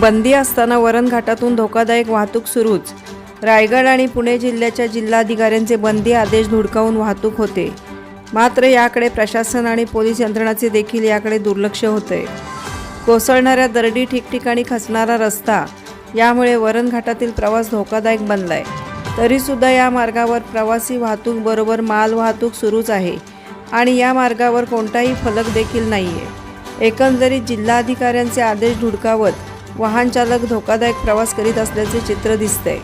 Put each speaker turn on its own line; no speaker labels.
बंदी असताना वरणघाटातून धोकादायक वाहतूक सुरूच. रायगड आणि पुणे जिल्ह्याच्या जिल्हाधिकाऱ्यांचे बंदी आदेश धुडकावून वाहतूक होते. मात्र याकडे प्रशासन आणि पोलीस यंत्रणाचे देखील याकडे दुर्लक्ष होते. कोसळणाऱ्या दरडी ठिकठिकाणी खचणारा रस्ता यामुळे वरणघाटातील प्रवास धोकादायक बनलाय. तरीसुद्धा या मार्गावर प्रवासी वाहतूक बरोबर माल वाहतूक सुरूच आहे आणि या मार्गावर कोणताही फलक देखील नाही आहे एकंदरीत जिल्हाधिकाऱ्यांचे आदेश धुडकावत वाहन चालक धोकादायक प्रवास करीत असल्याचे चित्र दिसतंय.